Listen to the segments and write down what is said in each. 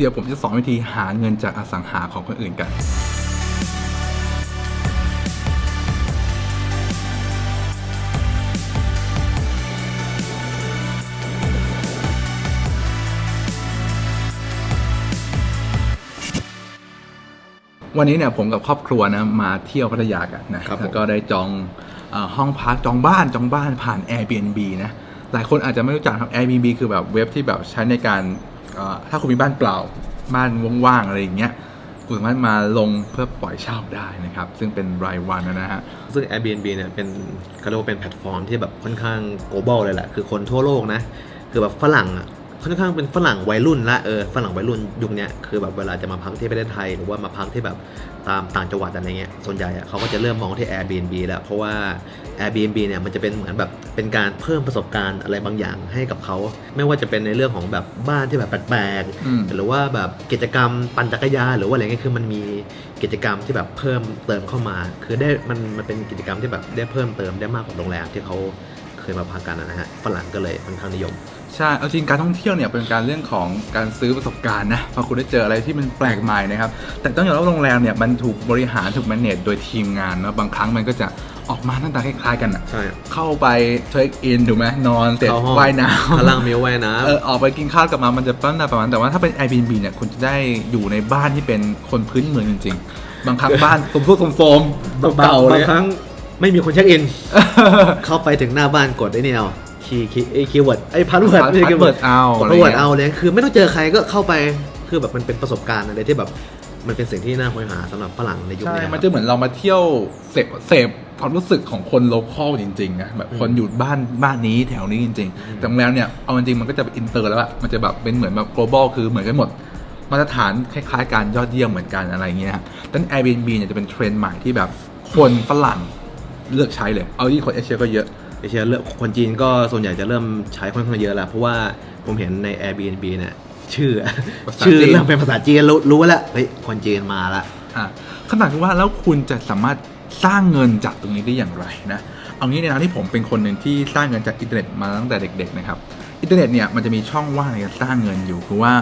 เดี๋ยวผมจะสอนวิธีหาเงินจากอสังหาของคนอื่นกันวันนี้เนี่ยผมกับครอบครัวนะมาเที่ยวพัทยากันนะครับผมแล้วก็ได้จองเออห้องพักจองบ้านจองบ้านผ่าน Airbnb นะหลายคนอาจจะไม่รู้จักครับ Airbnb คือแบบเว็บที่แบบใช้ในการ ถ้าคุณมีบ้านเปล่าบ้านว่างๆอะไรอย่างเงี้ยคุณสามารถมาลงเพื่อปล่อยเช่าได้นะครับ ซึ่งเป็นรายวันนะฮะ ซึ่ง Airbnb เนี่ยเป็นเขาเรียกว่าเป็นแพลตฟอร์มที่แบบค่อนข้าง global เลยแหละ คือคนทั่วโลกนะ คือแบบฝรั่งอะ ค่อนข้างเป็นฝรั่งวัยรุ่นละเออฝรั่งวัยรุ่นยุคเนี้ยคือแบบเวลาจะมาพักที่ประเทศไทย หรือว่ามาพักที่แบบตามต่างจังหวัดอะไรเงี้ยส่วนใหญ่อะเขาก็จะเริ่มมองที่ Airbnb แล้วเพราะว่า Airbnb เนี่ยมันจะเป็นเหมือนแบบเป็นการเพิ่มประสบการณ์อะไรบางอย่างให้กับเขา ไม่ว่าจะเป็นในเรื่องของแบบบ้านที่แบบแปลกอืมๆหรือว่าแบบกิจกรรมปั่นจักรยานหรือว่าอะไรเงี้ยคือมันมีกิจกรรมที่แบบเพิ่มเติมเข้ามา คือได้มันมันเป็นกิจกรรมที่แบบได้เพิ่มเติมได้มากกว่าโรงแรมที่เขาเค ยมาพักกันนะฮะฝรั่งก็เลยค่อนข้างนิยม ใช่ เอาจริงการท่องเที่ยวเนี่ยเป็นการเรื่องของการซื้อประสบการณ์นะพอคุณได้เจออะไรที่มันแปลกใหม่นะครับ แต่ต้องยอมรับว่าโรงแรมเนี่ยมันถูกบริหารถูกแมネจโดยทีมงานนะบางครั้งมันก็จะออกมาหน้าตาคล้ายๆกันอะใช่ เข้าไปเช็คอินถูกไหมนอนเสร็จเข้าห้อง ว่ายน้ำ พลังมีว่ายน้ำเออออกไปกินข้าวกลับมามันจะปั้นประมาณแต่ว่าถ้าเป็น Airbnb เนี่ยคุณจะได้อยู่ในบ้านที่เป็นคนพื้นเมืองจริงๆ บางครั้งบ้าน สมทุกโฟมๆเก่าๆเลบายงครั้ง ไม่มีคนเช็คอิน เข้าไปถึงหน้าบ้านกดได้นี่เอาคีย์คีย์ไอ้คีย์เวิร์ดไอ้พาสเวิร์ดไม่ใช่คีย์เวิร์ด password เอากดอะไรพาสเวิร์ดเงี้ยเอาเลยคือไม่ต้องเจอใครก็เข้าไปคือแบบมันเป็นประสบการณ์อะไรที่แบบมันเป็นสิ่งที่น่าค้นหาสำหรับฝรั่งในยุคใช่ นี้มันจะเหมือนเรามาเที่ยวเสพเสพความรู้สึกของคนโลคอลจริงๆนะแบบคนอยู่บ้านบ้านนี้แถวนี้จริงๆแต่โรงแรมเนี่ยเอาจริงๆมันก็จะเป็นอินเตอร์แล้วอะมันจะแบบเป็นเหมือนแบบ global คือเหมือนกันหมด มาตรฐานคล้ายๆการยอดเยี่ยมเหมือนกันอะไรเงี้ยฮะดังนั้น Airbnb เนี่ยจะเป็นเทรนด์ใหม่ที่แบบคนฝรั่ง เลือกใช้เลย เอาที่คนเอเชียก็เยอะ เอเชียเริ่มคนจีนก็ส่วนใหญ่จะเริ่มใช้ค่อนข้างเยอะแล้ว เพราะว่าผมเห็นใน Airbnb เนี่ยชื่อ ภาษาชื่อจีน เริ่มเป็นภาษาจีนรู้รู้แล้วเฮ้ยคนจีนมาละ อะขนาดที่ว่าแล้วคุณจะสามารถสร้างเงินจากตรงนี้ได้อย่างไรนะเอางี้ในฐานะที่ผมเป็นคนหนึ่งที่สร้างเงินจากอินเทอร์เน็ตมาตั้งแต่เด็ก ๆ นะครับอินเทอร์เน็ตเนี่ยมันจะมีช่องว่างในการสร้างเงินอยู่คือว่า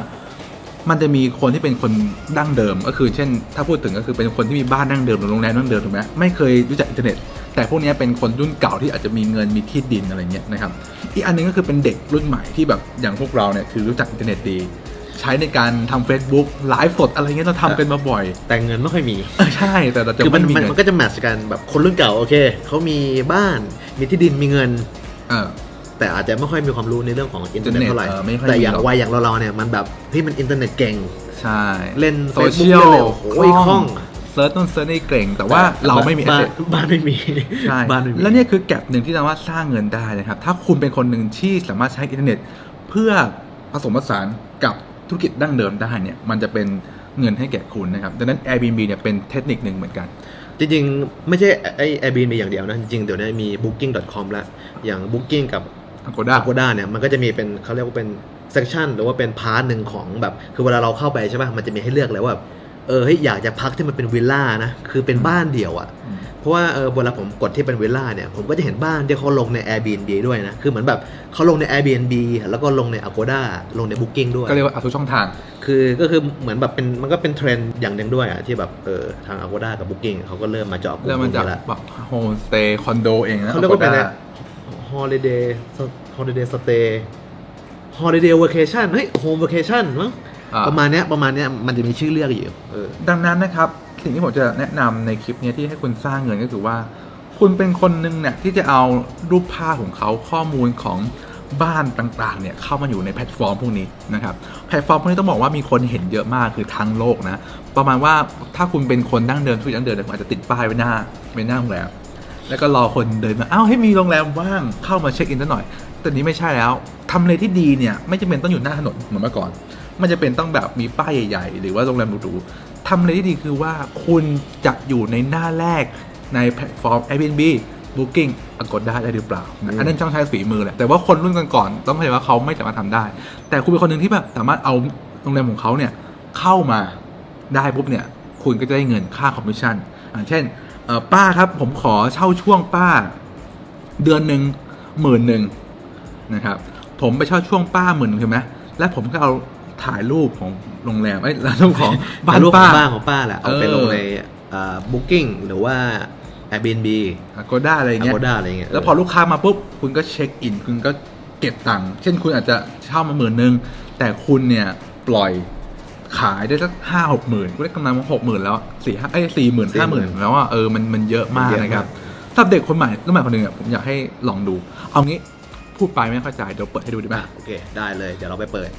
มันจะมีคนที่เป็นคนดั้งเดิมก็คือ เช่น ถ้าพูดถึงก็คือเป็นคนที่มีบ้านดั้งเดิมหรือโรงแรมดั้งเดิมถูกไหมไม่เคยรู้จักอินเทอร์เน็ต แต่พวกเนี้ยเป็นคนรุ่นเก่าที่อาจจะมีเงินมีที่ดินอะไรเงี้ยนะครับอีกอันหนึงก็คือเป็นเด็กรุ่นใหม่ที่แบบอย่างพวกเราเนี่ยคือรู้จักอินเทอร์เน็ตดีใช้ในการทำ Facebook ไลฟ์สดอะไรเงี้ยเราทำเป็นมาบ่อย แต่เงินไม่ค่อยมีเออใช่แต่เราจะคือมัไม่นมีมันเงินมันก็จะแมทช์กันแบบคนรุ่นเก่าโอเคเขามีบ้านมีที่ดินมีเงินเออแต่อาจจะไม่ค่อยมีความรู้ในเรื่องของอินเทอร์เน็ตอินเทอร์เน็ตเท่าไหร่เออไม่ค่อยแต่อย่างมีหรอกวัยอย่างเราๆเนี่ยมันแบบเฮ้ยมันอินเทอร์เน็ตเก่งใช่เล่นโซ Facebook เชียลเล่นอะไรโอ้โหคล่องเซิร์ชนู่นเซิร์ชนี่เก่ง แต่ว่าเราไม่มีบ้าน asset บ้านไม่มีใช่บ้านไม่มีแล้วเนี่ยคือแกลบหนึ่งที่สามารถสร้างเงินได้นะครับถ้าคุณเป็นคนหนึ่งที่สามารถใช้อินเทอร์เน็ต เพื่อผสมผสานกับธุรกิจดั้งเดิมได้เนี่ยมันจะเป็นเงินให้แก่คุณนะครับดังนั้น Airbnb เนี่ยเป็นเทคนิคหนึ่งเหมือนกันจริงๆ ไม่ใช่ไอ้ Airbnb อย่างเดียวนะ จริงๆ เดี๋ยวนี้มี booking.com แล้ว อย่าง booking กับ Agoda Agoda เนี่ย มันก็จะมีเป็นเขาเรียกว่าเป็น section หรือว่าเป็นพาร์ทหนึ่งของแบบ คือเวลาเราเข้าไปใช่ป่ะมันจะมีให้เลือกเลยว่า เออเฮ้ยอยากจะพักที่มันเป็นวิลล่านะคือเป็นบ้านเดี่ยวอะ่ะอืมเพราะว่าเออเวลาผมกดที่เป็นวิลล่าเนี่ยผมก็จะเห็นบ้านที่เขาลงใน Airbnb ด้วยนะคือเหมือนแบบเขาลงใน Airbnb แล้วก็ลงใน Agoda ลงใน Booking ด้วยก็เรียกว่าเอาทุกช่องทาง คือก็คือเหมือนแบบเป็นมันก็เป็นเทรนด์อย่างหนึ่งด้วยอะที่แบบเออทาง Agoda กับ Booking เขาก็เริ่มมาเจาะกลุ่เริ่มมาจากนี้แล้วแบบโฮมสเตย์คอนโดเองนะเขาเรียกว่าเป็น Agoda ฮอลิเดย์ฮอลิเดย์สเตย์ฮอลิเดย์เวอร์เคชั่นเฮ้ยโฮมเวอร์เคชั่นมั้งอ่า ประมาณเนี้ยประมาณเนี้ยมันจะมีชื่อเรียกอยู่เออดังนั้นนะครับสิ่งที่ผมจะแนะนำในคลิปเนี้ยที่ให้คุณสร้างเงินก็คือว่า คุณเป็นคนหนึ่งเนี่ยที่จะเอารูปภาพของเขาข้อมูลของบ้านต่างๆ เนี่ยเข้ามาอยู่ในแพลตฟอร์มพวกนี้นะครับแพลตฟอร์มพวกนี้ต้องบอกว่ามีคนเห็นเยอะมากคือทั้งโลกนะประมาณว่าถ้าคุณเป็นคนดั้งเดิมทุกดั้งเดิมเนี่ยคุณอาจจะติดป้ายไว้หน้าไว้หน้าโรงแรมแล้วก็รอคนเดินมาอ้าวให้มีโรงแรมว่างเข้ามาเช็คอินซะหน่อยแต่นี้ไม่ใช่แล้วทำเลที่ดีเนี่ยไม่จำเป็นต้องอยู่หน้าถนนเหมือนเมื่อก่อน มันจะเป็นต้องแบบมีป้ายใหญ่ ๆ หรือว่าโรงแรมหรูๆทำเลที่ดีคือว่าคุณจะอยู่ในหน้าแรกในแพลตฟอร์ม Airbnb Booking Agoda ได้หรือเปล่า อันนั้นต้องใช้ฝีมือแหละ แต่ว่าคนรุ่นก่อนๆต้องเข้าใจว่าเขาไม่สามารถทำได้ แต่คุณเป็นคนหนึ่งที่แบบสามารถเอาโรงแรมของเขาเนี่ยเข้ามาได้ปุ๊บเนี่ย คุณก็จะได้เงินค่าคอมมิชชั่นอย่างเช่นป้าครับผมขอเช่าช่วงป้า เดือนหนึ่งหมื่นหนึ่งนะครับผมไปเช่าช่วงป้าหมื่นใช่ไหมและผมก็เอา ถ่ายรูปของโรงแรมไอ้ยรูปของบ้านรูปขป้า องบ้านของป้าแหละเอาไปเออ ลงในบุ๊กิ้งหรือว่า Airbnb โกด้าอะไรเงี้ย Agoda อะไรเงี้ยแล้วพอลูกค้ามาปุ๊บ คุณก็เช็คอิน คุณก็เก็บตังค์เช่นคุณอาจจะเช่ามาหมื่นนึง แต่คุณเนี่ยปล่อยขายได้สักห้าหกหมื่นคุณได้กำไรมาหกหมื่นแล้วสี่ห้าไอ้สี่หมื่นห้าหมื่นแล้วอะเออมันมันเยอะมากนะครับถ้าเด็กคนใหม่รุ่นใหม่คนหนึ่งอะผมอยากให้ลองดู เอางี้พูดไปไม่เข้าใจเดี๋ยวเปิดให้ดูดีไหมอะโอเค ได้เลย เดี๋ยวเราไปเปิด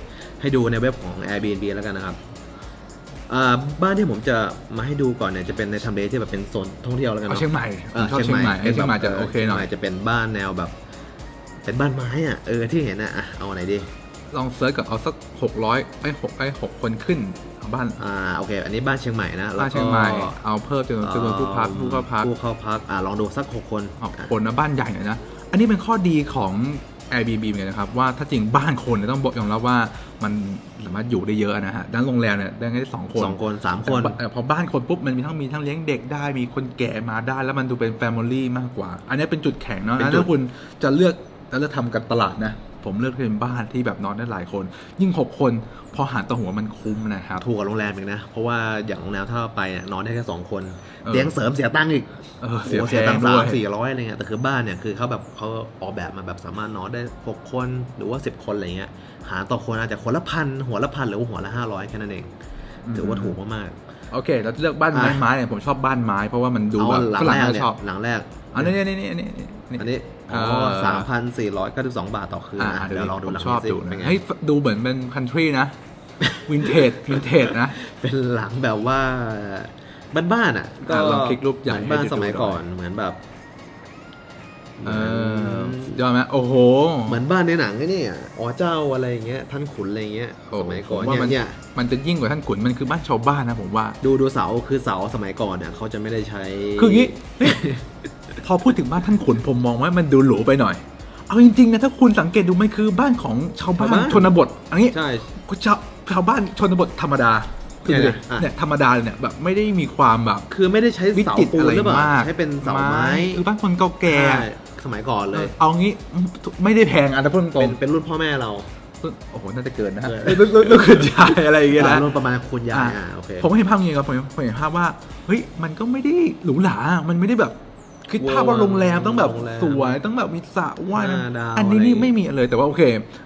ให้ดูในเว็บของ Airbnb แล้วกันนะครับอ่าบ้านที่ผมจะมาให้ดูก่อนเนี่ยจะเป็นในทำเลที่แบบเป็นโซนท่องเที่ยวแล้วกันเอาเนาะเชียงใหม่ผมอ่าชอบเชียงใหม่ป็นเชียงใหม่จะแบบโอเคหน่อยชีงใม่จะเป็นบ้านแนวแบบ เป็นบ้านไม้อะเออที่เห็นอะอะเอาไหนดีลองเซิร์ชกับเอาสักหกร้อยไอ้หกไอ้หกคนขึ้นเอาบ้านอ่าโอเค อันนี้บ้านเชียงใหม่นะแล้วบ้านก็เชียงใหม่เอาเพิ่มจำนวนจำนวนผู้พักผู้เข้าพักผู้เข้าพักอ่าลองดูสักหกคนออกคนนะบ้านใหญ่หน่อยนะอันนี้เป็นข้อดีของ Airbnb เหมือนกันนะครับว่าถ้าจริงบ้านคนเนี่ยต้องบอกยอมรับว่ามันสามารถอยู่ได้เยอะนะฮะด้านโรงแรมเนี่ยได้แค่สองคนสองคนสามคนแต่แต่พอบ้านคนปุ๊บมันมีทั้งมีทั้งเลี้ยงเด็กได้มีคนแก่มาได้ แล้วมันดูเป็นแฟมิลี่มากกว่า อันนี้เป็นจุดแข็งเนาะเป็นแล้วจุดถ้าคุณจะเลือกจะเลือกทำกันตลาดนะผมเลือกเป็นบ้านที่แบบนอนได้หลายคน ยิ่งหกคนพอหารต่อหัวมันคุ้มนะครับถูกกว่าโรงแรมอีกนะ เพราะว่าอย่างโรงแรมถ้าเราไปเนี่ยนอนได้แค่สองคนเออเตียงเสริมเสียตังค์อีกเออโอ้เสียโหแพเสียตังงค์ด้สาวยมสี่ร้อยอะไรเงี้ยแต่คือบ้านเนี่ยคือเขาแบบเขาออกแบบมาแบบสามารถนอนได้หกคนหรือว่าสิบคนอะไรเงี้ยหารต่อคนอาจจะคนละพันหัวละพันหรือว่าหัวละห้าร้อยแค่นั้นเองถือว่าถูกมากโอเคเราจะเลือกบ้านไม้อะไม้เนี่ยผมชอบบ้านไม้เพราะว่ามันๆดูเอาแบบหลัฝงรั่งแรกก็เนี่ยชอบหลังแรกอันนี้นี่นี่นี่นี่อันนี้ อ๋อเออสามพันสี่ร้อยเก้าสิบสองบาทต่อคืนอ่านะเดี๋เดี๋ยยววลองดูผมหลังชอบนี้สิดูเป็นนะไงเฮ้ยดูเหมือนเป็นคันทรีนะวินเทจวินเทจนะ เป็นหลังแบบว่าบ้านๆอะอะลองคลิกรูปใหญ่เหมือนบ้านให้ดูสมัยหน่อยก่อนเหมือนแบบเออสุดยอดไหมโอ้โห เหมือนบ้านในหนังไอ้นี่อะอ๋อเจ้าอะไรอย่างเงี้ย ท่านขุนอะไรอย่างเงี้ยโอ้สมัยก่อนผมว่าเนี่ยมันเนี่ย มันจะยิ่งกว่าท่านขุน มันคือบ้านชาวบ้านนะผมว่า ดูดูเสา คือเสาสมัยก่อนเนี่ยเขาจะไม่ได้ใช้ คืออย่างงี้เฮ้ย พอพูดถึงบ้านท่านขุนผมมองว่ามันดูหรูไปหน่อย เอาจริงๆนะถ้าคุณสังเกตดูมันคือบ้านของชาวบ้าน ชนบทอันนี้ใช่ ชาวชาวบ้านชนบทธรรมดาคือเนี่ยเนี่ยอะ เนี่ยธรรมดาเลยเนี่ยแบบไม่ได้มีความแบบ คือไม่ได้ใช้วิเสาจิตรปูนอะไรหรือเปล่ามากใช้เป็นเสาไม้คือบ้านคนเก่าแก่ใช่สมัยก่อนเลย เอางี้ไม่ได้แพงอันนั้นพูดตรเป็งนเป็นรุ่นพ่อแม่เรา ๆโอ้โหน่าจะเกินนะฮะเออรุ่นรุ่นรุ่นคุณยายอะไรอย่างเงี้ยนะอ่ารุ่นประมาณคุณยายอะอ่าโอเค ผมเห็นภาพอย่างนี้ครับผมผมเห็นภาพว่าเฮ้ยมันก็ไม่ได้หรูหรา มันไม่ได้แบบ คิดภาพว่าโรงแรมต้องแบบโรงแรมสวยต้องแบบมีสระว่ายน้ห้าดาวำอันนี้นี่อะไรไม่มีเลยแต่ว่าโอเค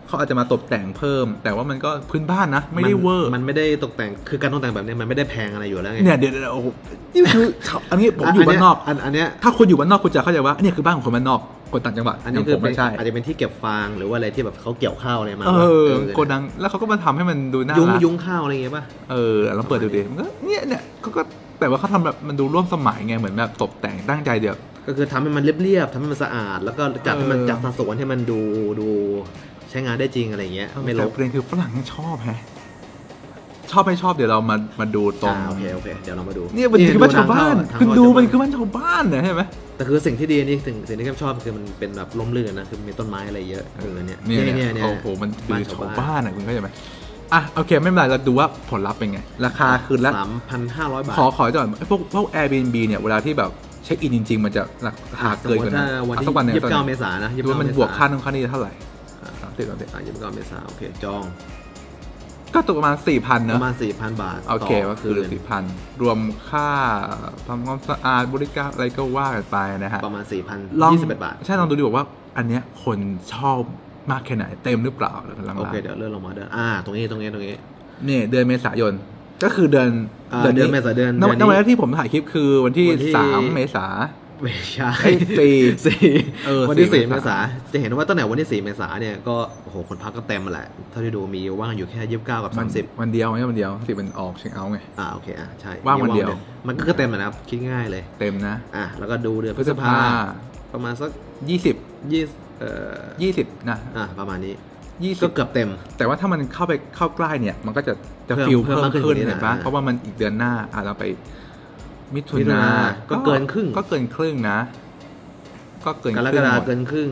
เขาอาจจะมาตกแต่งเพิ่ม แต่ว่ามันก็พื้นบ้านนะไม่ได้เวอร์มันไม่ได้ตกแต่งคือการตกแต่งแบบนี้มันไม่ได้แพงอะไรอยู่แล้วไงเนี่ยเดี๋ยวเดี๋ยวโอ้โหนี่คืออันนี้ผมอยู่บ้านนอกอันอันเนี้ยถ้าคนอยู่บ้านนอกคุณจะเข้าใจว่าเนี่ยคือบ้านของคนบ้านนอกคนต่างจังหวัดอันนี้ย่างคือผมเป็นไม่ใช่อาจจะเป็นที่เก็บฟางหรือว่าอะไรที่แบบเขาเกี่ยวข้าวอะไรมาเออเออโกดังแล้วเขาก็มาทำให้มันดูน่ายุ้งรักยุ้งข้าวอะไรอย่างเงี้ยป่ะเออแล้วเปิดดูดิมันก็เนี่ยเนี่ยเขาก็แต่ว่าเขาทำแบบมันดูร่วมสมัยไงเหมือนแบบตกแต่งตั้งใจเดี๋ยว ก็คือทำให้มันเรียบๆทำให้มันสะอาด แล้วก็จัดให้มันเออจัดสัดส่วนให้มันดูดูใช้งานได้จริงอะไรอย่างเงี้ยไม่ลแต่บประเด็นคือฝรั่งยังชอบแฮะชอบไม่ชอบเดี๋ยวเรามามาดูตรงอ่าโอเคโอเคเดี๋ยวเรามาดูเนี่ยมันคือบ้านชาวบ้านทงคุณเข้ดูมันทางคือเข้าบ้านชาวบ้านนะใช่ไหมแต่คือสิ่งที่ดีนี่สิ่งสิ่งที่แกชอบคือมันเป็นแบบล้มลื่นนะคือมีต้นไม้อะไรเยอะเออเนี่ยเนี่ยเนี่ยเนี่ยโอ้โหมันคือบ้านชาชาววบ้านบ้านอะคุณเข้าใจไหมอะโอเคไม่เป็นไรเราดูว่าผลลัพธ์เป็นไง ราคาคืนละสามพันห้าร้อยบาทขอขอก่อนไอ้พวกพวก Airbnb เนี่ยเวลาที่แบบ เช็คอินจริง ๆ มันจะราคาสมเกินมกติว่านั้ถ้านวันอะที่สักวันหนึงยี่สิบเก้าสักวันหเมนึ่งษายนนะดูว่ามันบวกค่าน้ำค่านี่เท่าไหร่สามสิบสามสิบอ่ายี่สิบเก้าเมษาโอเคจอง ก็ตกประมาณสี่พันปเนอะระมาณสี่พันบาทโอเคต่ก็คือคืนสี่พันรวมค่าทำความสะอาดบริการอะไรก็ว่ากันไปนะฮะประมาณสี่พันลองยี่สิบเอ็ดบาท ใช่ลองดูดีบอกว่า อันเนี้ยคนชอบมากแค่ไหนเต็มหรือเปล่าหลังๆโอเคเดี๋ยวเลื่อนลงมาเดินอ่าตรงนี้ตรงนี้ตรงนี้นี่เดือนเมษายน ก็คือเดือนอ่าเดือนเมษายนเดือนณเดือนนี้ณวันแรกที่ผมถ่ายคลิปคือวันที่วันที่สามเมษาไม่ใช่เอ้ยสี่สี่เออวันที่สี่สี่เมเมษาษาจะเห็นว่าตั้งแต่วันที่สี่เมษาเนี่ยก็โอ้โหคนพักก็เต็มมาแหละ เท่าที่ดูมีว่างอยู่แค่ยี่สิบเก้ากับวัสานมสิบวันเดียวไม่ใช่วันเดียวสิมันออกเช็คเอาท์ไงอ่าโอเคอะใช่ว่างวันเดียว มันก็คือเต็มอะนะครับคิดง่ายเลยเต็มนะอะแล้วก็ดูเดือนพพฤฤษษภาภาประมาณสักยี่สิบยี่เอ่อยี่สิบนะอะประมาณนี้ ยี่สิก็บ เกือบเต็ม แต่ว่าถ้ามันเข้าไปเข้าใกล้เนี่ย มันก็จะจะเพิ่มฟิลเพิ่เพิ่มมมากขึ้นขึ้นกว่านี้เห็นปะนะเพราะว่ามันอีกเดือนหน้าอะเราไป มิถุมิถุนานาก็เกินครึ่ง ก็เกินครึ่งนะ ก็เกินกครรึ่กงฎาหคมมด เกินครึ่ง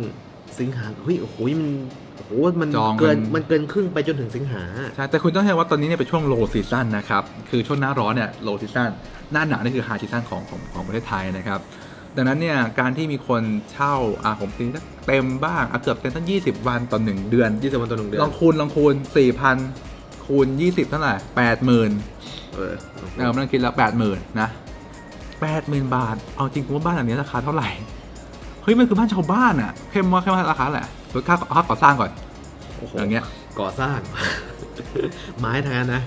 สิงหาเฮ้ยโอ้โหมันโอ้โหมันจองเกินมัน มันเกินครึ่งไปจนถึงสิงหา ใช่แต่คุณต้องใช้ว่าตอนนี้เนี่ยเป็นช่วงโลซีซั o นนะครับ คือช่วงหน้าร้อนเนี่ยโลซีซั o นหน้าหนาวนี่คือไฮซีซั o นของของของประเทศไทยนะครับ ดังนั้นเนี่ยการที่มีคนเช่าอะผมตีสักเต็มบ้างอะเกือบเต็มตั้ง20 วันต่อหนึ่งเดือนยี่สิบวันต่อหนึ่งเดือนลองคูณลองคูณ4,000คคูณยี่สิบเท่าไหร่แปดหมื่นเออเออไม่ต้องคิดแล้วแปดหมื่นนะแปดหมื่นบาท เอาจริงผมว่าบ้านหลังนี้ราคาเท่าไหร่ เฮ้ย มันคือบ้านชาวบ้านอะเข้มว่าเข้มว่าราคาแหละลดค่าค่าก่อสร้างก่อนโอ้โหอย่างเงี้ย ก่อสร้าง ไม้ทางนั้นนะ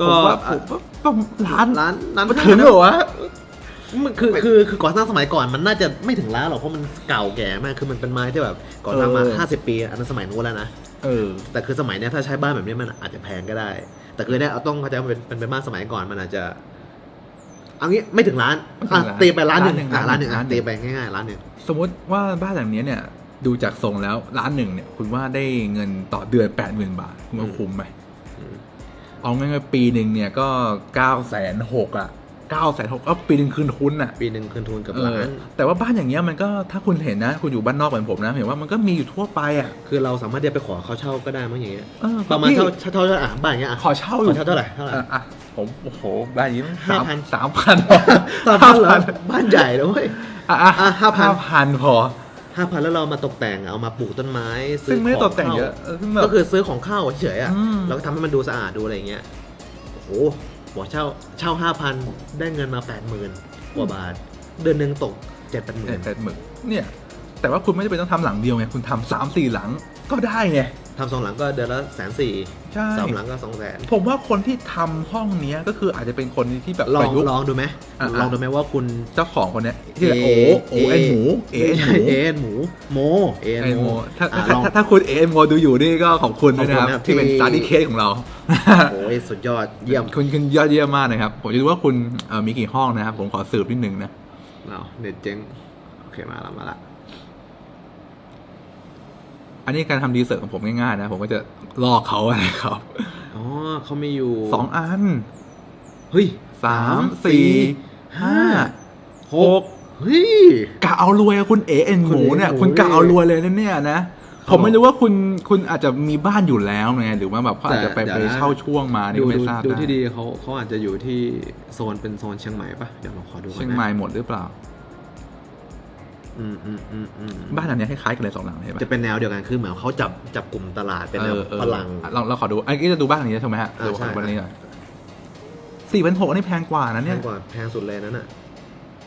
ก็ผมว่าผมว่าต้องล้านร้านร้านมันถึงเหรอวะ มันคือคือคือก่อสร้างสมัยก่อนมันน่าจะไม่ถึงล้านหรอกเพราะมันเก่าแก่มากคือมันเป็นไม้ที่แบบก่อสร้างมาเออ50ปีอันนั้นสมัยนู้นแล้วนะ เออ แต่คือสมัยเนี้ยถ้าใช้บ้านแบบนี้มันอาจจะแพงก็ได้ แต่คือเนี่ยเอาต้องเข้าใจว่าเป็นเป็นเป็นบ้านสมัยก่อนมันอาจจะเอางี้ไม่ถึงล้านไม่ถึอะงล้านตีไปล้านหนึ่งล้านหนึ่งอะล้านหนึ่งล้าอะนหนึ่ง ตีไปง่ายๆล้านหนึ่งสมมติว่าบ้านหลังนี้เนี่ย ดูจากทรงแล้วล้านหนึ่งเนี่ย คุณว่าได้เงินต่อเดือนแปดหมื่นบาทคุณว่าคุ้มไหมอืมเอาง่ายๆปีหนึ่งเนี่ยก็เก้าแสนหกอะ เก้าแสนหกก็ปีหนึ่งคืนทุนอะปีหนึ่งคืนทุนเกับเอล้าอนแต่ว่าบ้านอย่างเงี้ยมันก็ถ้าคุณเห็นนะ คุณอยู่บ้านนอกเหมือนผมนะเห็นว่ามันก็มีอยู่ทั่วไปอะคือเราสามารถเดียวไปขอเขาเช่าก็ได้มั้งอย่างเงี้ยเออประมาณพี่เช่าเช่าเช่าเช่าอะบ้านอย่างเงี้ยอะขอเช่าอขอยู่เช่าเท่าไหร่เท่าไหร่อะอะผมโอ้โหบ้านอย่างนี้มันสาม5,000สามพันตอนบ้านเหรอบ้านใหญ่เลยเว้ยอะอะอะ5,000ห้าพันพอห้าพันแล้วเรามาตกแต่งเอามาปลูกต้นไม้ซึ่งไม่ได้ขตกแต่งเยอะข้าเออซึ่งแบบก็คือซื้อของเข้าเฉยๆอะอืมแล้วก็ทำให้มันดูสะอาดดูอะไรอย่างเงี้ยโอ้โห บอกเช่าเช่าห้าพันได้เงินมาแปดหมื่นกว่าบาท เดือนหนึ่งตกเจ็ดแปดหมื่เจ็นดแปดหมื่นเนี่ย แต่ว่าคุณไม่จำเป็นต้องทำหลังเดียวไง คุณทำสามสี่หลังก็ได้ไง ทำสองหลังก็เดือนละแสนสี่ใช่ สามหลังก็สองแสนผมว่าคนที่ทำห้องเนี้ยก็คืออาจจะเป็นคนที่แบบลอปงระยุกต์ ลองดูไหมอะ ลองดูไหมว่าคุณ เจ้าของคนเนี้ยที่โอโอเอ็นหมูเอเอ็นหมูเอเอ็นหมูโมเอเอ็นเอ็นหโมมูถ้าอะถ้าลอง ถ้าถ้าคุณเอ็นโมดูอยู่นี่ก็ขอบคุณด้วยนะครับขอบคุณนะครับที่เป็นที่ สตาร์ดี้เคสของเรา โอ้ยสุดยอดเยี่ยมคุณคุณยอดเยี่ยมมากนะครับ ผมจะดูว่าคุณเอ่อมีกี่ห้องนะครับ ผมขอสืบนิดนึงนะเราเน็ตเจ๊งโอเคมาละมาละ อันนี้การทำดีเซอร์ของผมง่ายๆนะ ผมก็จะลอกเขานะครับ อ๋อเขามีอยู่สองอัน เฮ้ยสามสี่ห้าหกเฮ้ยกะเอารวยอะคุณเอเอ็นหมูเนี่ยคุคุณณกะเอ๋เอารวยเลยนะเนี่ยนะครับผมไม่รู้ว่าคุณคุณอาจจะมีบ้านอยู่แล้วไงหรือว่าแบบเขาอาจจะไปแต่ไปเดี๋ยวนะเช่าช่วงมานี่ดูก็ไม่ดูทราบดูนะที่ดีเขาเขาอาจจะอยู่ที่โซนเป็นโซนเชียงใหม่ปะเดี๋ยวเราขอดูก่อนนะเชียงใหม่หมดหรือเปล่า อืมอืมอืมอืมบ้านหลังเนี้ยคล้ายๆกันเลยสองหลังใช่ปะ จะเป็นแนวเดียวกันคือเหมือนเขาจับจับกลุ่มตลาดเป็นแนวออออฝรั่ง เราเราขอดูอันนี้จะดูบ้านหลังนี้ใช่ไหมฮะอ่าดูใช่บ้านนี้หน่อยสี่พันหกอันนี้แพงกว่านะแพเนี่ยงกว่าแพงสุดเลยนั่นน่ะ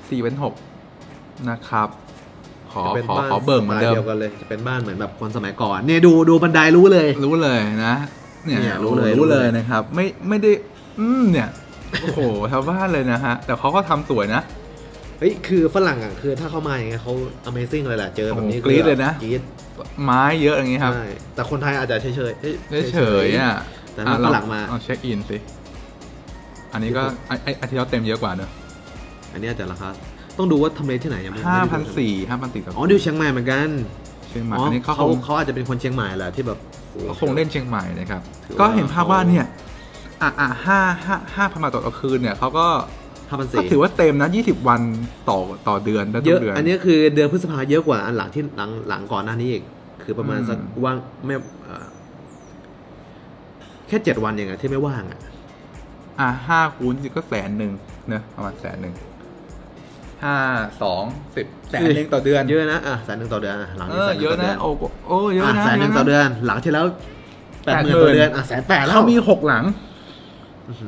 สี่พันหกนะครับ ขอจะเป็นขอบ้านขอเบิ่งเหมือนเดิสไตล์มเดียวกันเลยจะเป็นบ้านเหมือนแบบคนสมัยก่อนเนี่ยดูดูบันไดรู้เลย รู้เลยนะ เนี่ยเนี่ยรู้เลยรู้รู้เลเลยย นะครับ ไม่ไม่ได้ อืมเนี่ย โอ้โห ชาวบ้านเลยนะฮะ แต่เขาก็ทำสวยนะ เฮ้ยคือฝรั่งอะคือถ้าเข้ามาอย่างเงี้ยเขา Amazing เลยแหละเจอแบบนี้โอ้โหกรี๊ดเลยนะ กรี๊ดไม้เยอะอย่างงี้ครับใช่แต่คนไทยอาจจะเฉยเฉยๆอ้ยเฉยๆอะแต่ถ้าฝรั่งมาเอาเช็คอินสิ อันนี้ก็ไอไออาทิตย์เราเต็มเยอะกว่าเนอะอันนี้อาจจะราคาต้องดูว่าทำเลที่ไหนยังไม่ห้าไม่พันได้ดูสี่ห้าพันสี่ต่ออ๋อดูเชียงใหม่เหมือนกันเชียงใหม่อ๋ออันนี้เขาเขาคงเขาอาจจะเป็นคนเชียงใหม่แหละที่แบบโอ้โห เขาคงเล่นเชียงใหม่นะครับ ถือว่า ก็เห็นภาพว่าเนี่ย อะอะห้าห้าห้าพันบาทต่อคืนเนี่ยเขาก็ ห้าพันก็สี่ถือว่าเต็มนะยี่สิบวันต่อต่อเดือนได้เยทุอะ กเดือน อันนี้คือเดือนพฤษภาเยอะกว่าอันหลังที่หลังหลังก่อนหน้านี้อีก คือประมาณอืมสักว่างไม่เอ่อแค่เจ็ดวันเองอะที่ไม่ว่างอะอะห้าคูณก็แสนหนึ่งเนอะประมาณแสนหนึ่งห้าสองสิบแสนหนึ่งต่อเดือนเยอะนะอะแสนหนึ่งต่อเดือนอะหลังเอนี้อแสนหเยนึ่งอะต่อเดืนะอนโอ้โหโอ้เยอะอะนะแสนหนึ่งต่อเดือน หลังที่แล้วแปดหมื่น80,000ต่อเดือนอะแสนแปดแล้วเขามีหกหลังอื้อหือ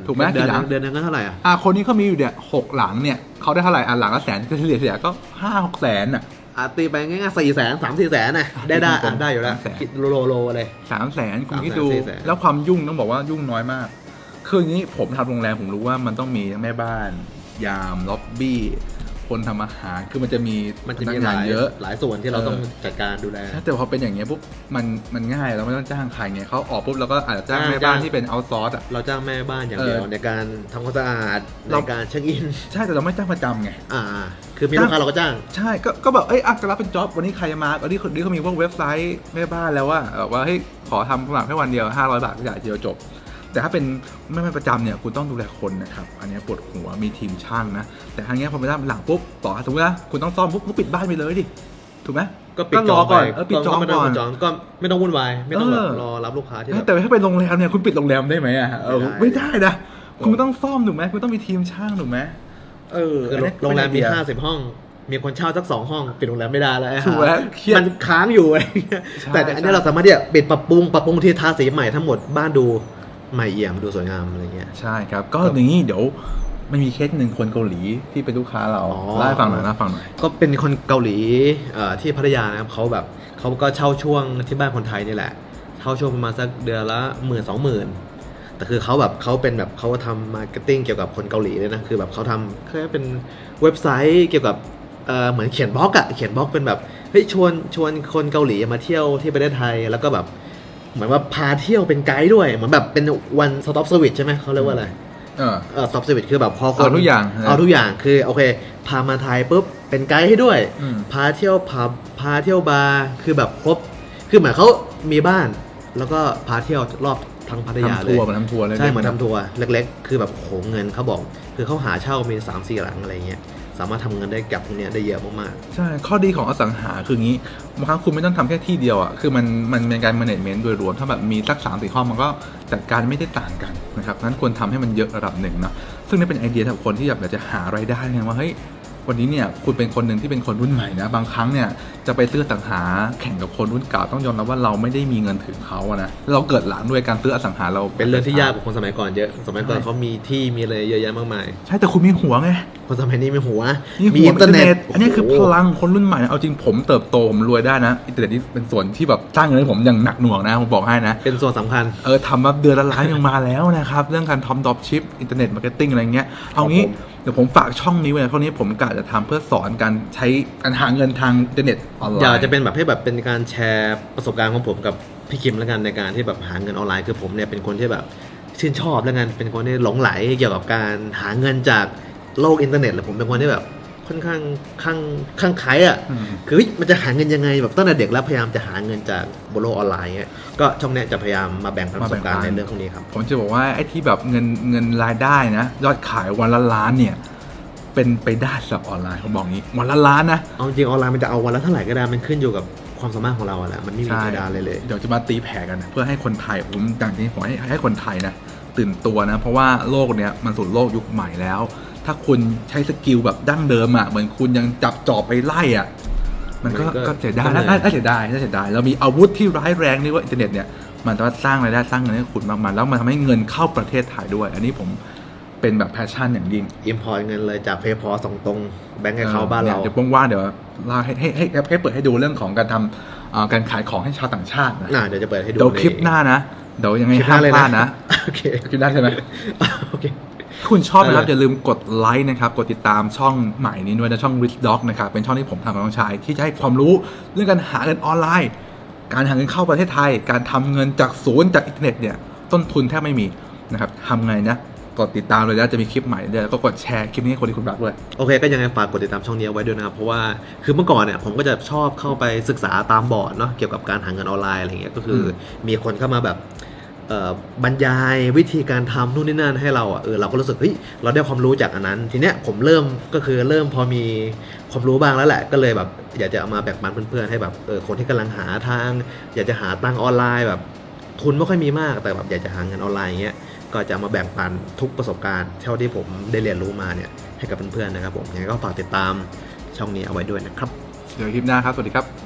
ถูกไหมเดือนกี่หลัง เดือนนึงก็เท่าไหร่อะ อะคนนี้เขามีอยู่เนี่ยหกหลังเนี่ยเขาได้เท่าไหร่อะหลังละแสนเฉลี่ยเฉลี่ยก็ห้าหกแสนอะอะตีไปง่ายๆสี่แสนสามสี่แสนน่ะได้ได้กลอะมๆได้อยู่แล้วสามแสนคิดโลโลโลเลย สามแสนคุณสามคิดแสนดูสี่แสนแล้วความยุ่งต้องบอกว่ายุ่งน้อยมาก คืออย่างนี้ผมทำโรงแรมผมรู้ว่ามันต้องมีแม่บ้าน ยามล็อบบี้ คนทำอาหารคือมันจะมีมันจะพมีกหงาลานยเยอะ หลายส่วนที่เราเออต้องจัดการดูแล แต่พอเป็นอย่างเงี้ยปุ๊บมันมันง่ายเราไม่ต้องจ้างใครไงเขาออกปุ๊บเราก็อาจจะจ้างจ้างแม่บ้านจ้าง ที่เป็นเอาซอร์สอะ เราจ้างแม่บ้านอย่างเดียวเออในการทำความสะอาดในเรา การเช็คอิน ใช่แต่เราไม่จ้างประจำไง อ่า คือมีลูกค้าเราก็จ้าง ใช่ ก็ก็แบบเอ้ยอะจะรับเป็นจ็อบวันนี้ใครจะมาวันนี้คนนี้เขามีพวกเว็บไซต์แม่บ้านแล้วว่าแบบว่าเฮ้ยขอทำสมัครแค่วันเดียว500 บาทก็จ่ายทีเดียวจบ แต่ถ้าเป็นไม่ไม่ประจำเนี่ยคุณต้องดูแลคนนะครับอันเนี้ยปวดหัวมีทีมช่างนะ แต่ทางเนี้ยพอไปได้หลังปุ๊บต่อสมมตินะคุณต้องซ่อมปุ๊บก็ปิดบ้านไปเลยดิถูกไหมก็ปิดจรอองก่อนไปเออปิดจองไม่ต้ก่อนปิดจองก็ไม่ต้องวุ่นวายไม่ต้องแบบเออรอรับลูกค้าที่แบบแต่ถ้าเป็นโรงแรมเนี่ยคุณปิดโรงแรมได้ไหมอะเออไม่ไม่ได้ได้นะคุณต้องซ่อมถูกไหมคุณต้องมีทีมช่างถูกไหมเออคืออันเนี้ยโรงแรมมีเป็นไอเดียห้าสิบห้อง มีคนเช่าสักสองห้องปิดโรงแรมไม่ได้แล้วไอ้ถูกห่าแล้วเครียดมันค้างอยู่อะไรเงี้ยใช่แต่อันใช่นี้เราสามารถที่จะปิดปรับปรุงปรับปรุงที่ทาสีใหม่ทั้งหมดบ้านดู ใหม่เอี่ยมดูสวยงามอะไรเงี้ย ใช่ครับ ก็ครับอย่างนี้เดี๋ยวมันมีเคสหนึ่งคนเกาหลีที่เป็นลูกค้าเราอ๋อเล่าให้ฟังหน่อยเล่าให้ฟังหน่อยก็เป็นคนเกาหลีเอ่อที่พัทยานะครับเขาแบบเขาก็เช่าช่วงที่บ้านคนไทยนี่แหละเช่าช่วงประมาณสักเดือนละหมื่นสองหมื่นแต่คือเขาแบบเขาเป็นแบบเขาทำมาร์เก็ตติ้งเกี่ยวกับคนเกาหลีเลยนะคือแบบเขาทำคือเป็นเว็บไซต์เกี่ยวกับเอ่อเหมือนเขียนบล็อกอะเขียนบล็อกเป็นแบบเฮ้ยชวนชวนคนเกาหลีมาเที่ยวที่ประเทศไทยแล้วก็แบบ เหมือนว่าพาเที่ยวเป็นไกด์ด้วย เหมือนแบบเป็น one stop service ใช่ไหมเขาเรียกว่าอะไรเออเออ stop service คือแบบพอคนเอาทุกอย่างเอาทุกอย่างคือโอเค พามาไทยปุ๊บเป็นไกด์ให้ด้วยอืมพาเที่ยวผับพาเที่ยวบาร์คือแบบครบ คือเหมือนเขามีบ้าน แล้วก็พาเที่ยวรอบทั้งพัทยาทำเลทัยวร์เหมือนทำทัวร์เลยใช่เหมือนทำทัวร์เล็ก ๆ คือแบบโหเงินเขาบอก คือเขาหาเช่ามี3ามสี่หลังอะไรเงี้ย สามารถทำเงินได้กับพวกเนี้ยได้เยอะมากใช่ ข้อดีของอสังหาคืองี้บางครั้งคุณไม่ต้องทำแค่ที่เดียวอะ คือมันมันเป็นการ management โดยรวม ถ้าแบบมีสักสามสี่ข้อมันก็จัดการไม่ได้ต่างกันนะครับนั้นควรทำให้มันเยอะระดับหนึ่งเนาะ ซึ่งนี่เป็นไอเดียสำหรับคนที่แบบอยากจะหารายได้ไงว่าเฮ้ย วันนี้เนี่ยคุณเป็นคนหนึ่งที่เป็นคนรุ่นใหม่นะ บางครั้งเนี่ยจะไปซื้ออสังหาแข่งกับคนรุ่นเก่าต้องยอมรับว่าเราไม่ได้มีเงินถึงเขาอะนะ เราเกิดหลังด้วยการซื้ออสังหาเรา ๆ เป็นเรื่องที่ยากกว่าคนสมัยก่อนเยอะ สมัยก่อนเขามีที่มีอะไรเยอะแยะมากมาย ใช่แต่คุณมีหัวไงคนสมัยนี้มีหัวนี่มีหัวอินเทอร์เน็ต อันนี้คือโโหพลังคนรุ่นใหม่นะเอาจริงผมเติบโตผมรวยได้นะ อินเทอร์เน็ตนี่เป็นส่วนที่แบบสร้างเงินให้ผมอย่างหนักหน่วงนะ ผมบอกให้นะ เป็นส่วนสำคัญ เออทำมาเดือนละล้านยังมาแล้วนะครับ เรื่องการทำดรอปชิป อินเทอร์เน็ตมาร์เก็ตติ้งอะไรเงี้ย เอางี้ผมเดี๋ยวผมฝากช่องนี้ไว้นะช่องนี้ผมกะจะทำเพื่อสอนการใช้การหาเงินทางอินเทอร์เน็ตออนไลน์อยากจะเป็นแบบให้แบบเป็นการแชร์ประสบการณ์ของผมกับพี่คิมแล้วกันในการที่แบบหาเงินออนไลน์คือผมเนี่ยเป็นคนที่แบบชื่นชอบแล้วกันเป็นคนที่หลงไหลเกี่ยวกับการหาเงินจาก โลกอินเทอร์เน็ตเลยผมเป็นคนที่แบบค่อนข้างข้างข้างไคล้อะอืมคือเฮ้ยมันจะหาเงินยังไงแบบตั้งแต่เด็กแล้วพยายามจะหาเงินจากบนโลกออนไลน์เงี้ยก็ช่องเนี้ยจะพยายามมาแบ่งปันประสบการณ์ในเรื่องพวกนี้ครับ ผมจะบอกว่าไอ้ที่แบบเงินเงินรายได้นะ ยอดขายวันละล้านเนี่ย เป็นไปได้สำหรับออนไลน์ผมบอกงี้วันละล้านนะเอาจริงออนไลน์มันจะเอาวันละเท่าไหร่ก็ได้มันขึ้นอยู่กับความสามารถของเราอะแหละมันไม่มีเพดานเลยเลยเดี๋ยวจะมาตีแผ่กันนะเพื่อให้คนไทยผมอย่างที่ผมให้ให้คนไทยนะตื่นตัวนะ เพราะว่าโลกเนี้ยมันสู่โลกยุคใหม่แล้ว ถ้าคุณใช้สกิลแบบดั้งเดิมอะ เหมือนคุณยังจับจอบไปไล่อะ มันก็มันก็ก็เสียดายก็เหนื่น่าอยน่าเสียดายน่าเสียดายเรามีอาวุธที่ร้ายแรงนี่ว่าอินเทอร์เน็ตเนี่ยมันสามารถสร้างรายได้สร้างเงินให้คุณมากมายแล้วมันทำให้เงินเข้าประเทศไทยด้วย อันนี้ผมเป็นแบบแพชชั่นอย่างยิ่งอิมพอร์ตเงินเลยจากเพย์พอส่งตรงแบงก์ให้เขาบ้านเรา เดี๋ยวว่างๆเดี๋ยวเล่าให้ให้ให้ให้ให้เปิดให้ดูเรื่องของการทำเอ่อการขายของให้ชาวต่างชาตินะน่าเดี๋ยวจะเปิดให้ดูเดี๋ยวในคลิปหน้านะเดี๋ยวยังไงคลิปหห้าน้ามเลยพลาดนะโอเคคลิปหน้าใช่ไหมโอเคถ้า คุณชอบนะครับได้เลยอย่าลืมกดไลค์นะครับ กดติดตามช่องใหม่นี้ด้วยนะช่อง Rich Dog นะครับ เป็นช่องที่ผมทำกับน้องชาย ที่จะให้ความรู้เรื่องการหาเงินออนไลน์ การหาเงินเข้าประเทศไทย การทำเงินจากศูนย์จากอินเทอร์เน็ตเนี่ยต้นทุนแทบไม่มีนะครับทำไงนะกดติดตามเลยนะจะมีคลิปใหม่ด้วยแล้วก็กดแชร์คลิปนี้ให้คนที่คุณรักด้วยโอเค ก็ยังไงฝากกดติดตามช่องนี้เอาไว้ด้วยนะครับ เพราะว่าคือเมื่อก่อนเนี่ยผมก็จะชอบเข้าไปศึกษาตามบอร์ดเนาะเกี่ยวกับการหาเงินออนไลน์อะไรเงี้ยก็คืออมีคนเข้ามาแบบเอ่อ บรรยายวิธีการทำนู่นนี่นั่นให้เราอะเออเราก็รู้สึกเฮ้ยเราได้ความรู้จากอันนั้น ทีเนี้ยผมเริ่มก็คือเริ่มพอมีความรู้บ้างแล้วแหละ ก็เลยแบบอยากจะเอามาแบ่งปันเพื่อนๆให้แบบเออคนที่กำลังหาทาง อยากจะหาตังออนไลน์แบบ ทุนไม่ค่อยมีมากแต่แบบอยากจะหาเงินออนไลน์เงี้ยก็จะมาแบ่งปันทุกประสบการณ์เท่าที่ผมได้เรียนรู้มาเนี่ยให้กับเพื่อนๆนะครับผมยังไงก็ฝากติดตามช่องนี้เอาไว้ด้วยนะครับเดี๋ยวคลิปหน้าครับสวัสดีครับ